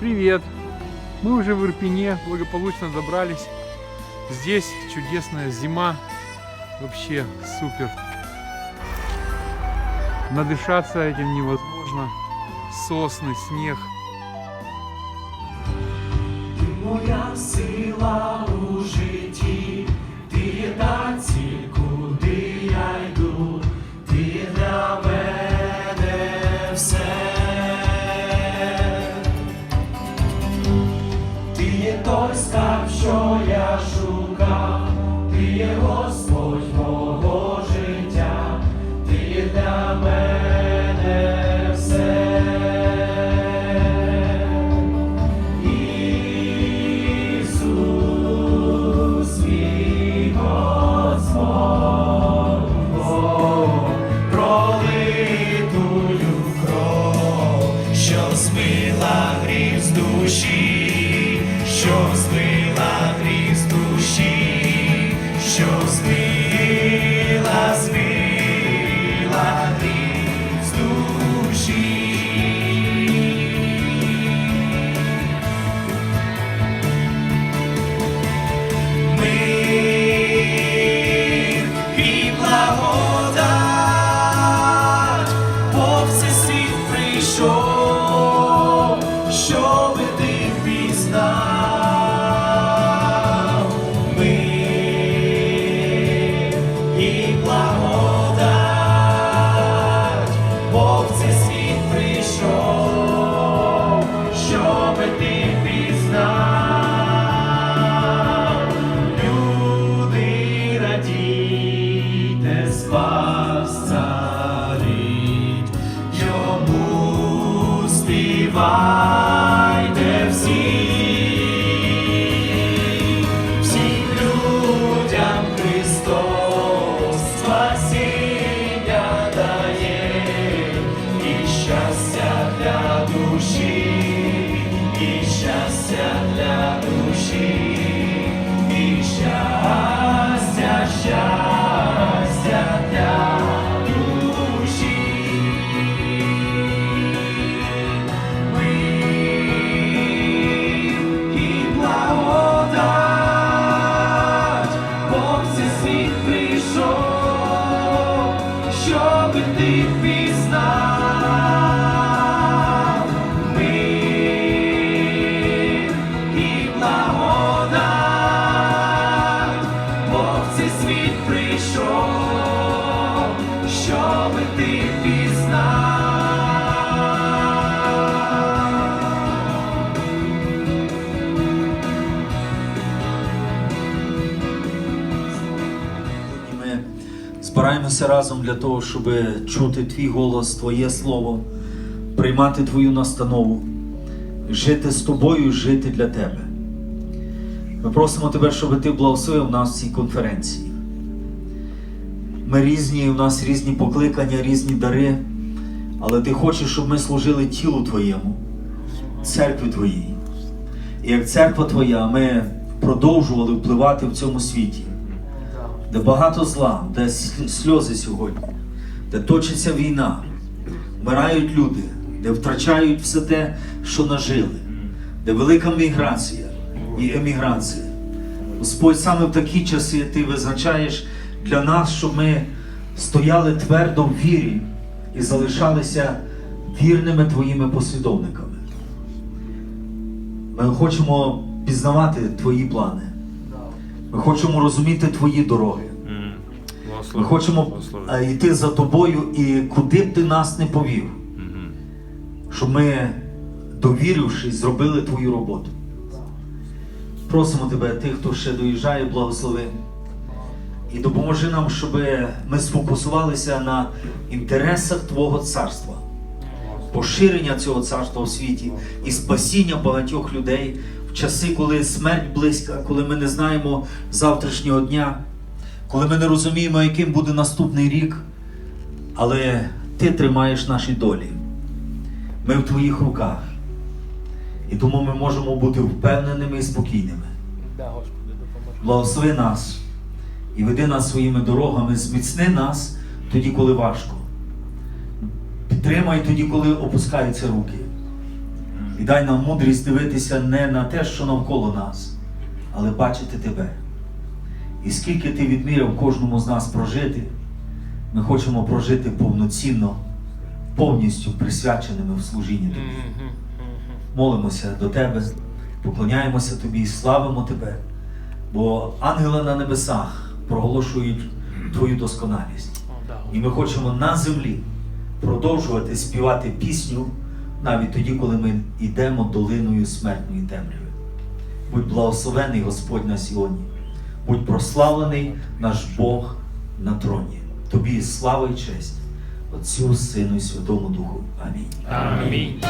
Привет! Мы уже в Ирпене, благополучно добрались. Здесь чудесная зима. Вообще супер. Надышаться этим невозможно. Сосны, снег. Моя сила God. Йому збираємося разом для того, щоб чути твій голос, Твоє слово, приймати Твою настанову, жити з тобою, жити для тебе. Ми просимо тебе, щоб ти благословив нас в цій конференції. Ми різні, у нас різні покликання, різні дари, але ти хочеш, щоб ми служили тілу Твоєму, церкві Твоїй. І як церква Твоя, ми продовжували впливати в цьому світі де багато зла, де сльози сьогодні, де точиться війна, вмирають люди, де втрачають все те, що нажили, де велика міграція і еміграція. Господь, саме в такі часи Ти визначаєш для нас, щоб ми стояли твердо в вірі і залишалися вірними Твоїми послідовниками. Ми хочемо пізнавати Твої плани. Ми хочемо розуміти Твої дороги. Ми хочемо е, йти за тобою і куди б ти нас не повів, щоб ми, довірившись, зробили твою роботу. Просимо тебе, тих, хто ще доїжджає, благослови. І допоможи нам, щоб ми сфокусувалися на інтересах Твого царства, поширення цього царства у світі і спасіння багатьох людей часи, коли смерть близька, коли ми не знаємо завтрашнього дня, коли ми не розуміємо, яким буде наступний рік, але Ти тримаєш наші долі. Ми в Твоїх руках. І тому ми можемо бути впевненими і спокійними. Благослови нас і веди нас своїми дорогами, зміцни нас тоді, коли важко. Підтримай тоді, коли опускаються руки. І дай нам мудрість дивитися не на те, що навколо нас, але бачити тебе. І скільки ти відміряв кожному з нас прожити, ми хочемо прожити повноцінно, повністю присвяченими в служінні тобі. Молимося до тебе, поклоняємося тобі і славимо тебе, бо ангели на небесах проголошують твою досконалість. І ми хочемо на землі продовжувати співати пісню навіть тоді, коли ми йдемо долиною смертної темряви. Будь благословений Господь на сьогодні. Будь прославлений наш Бог на троні. Тобі слава і честь, Отцю, Сину і Святому Духу. Амінь. Амінь.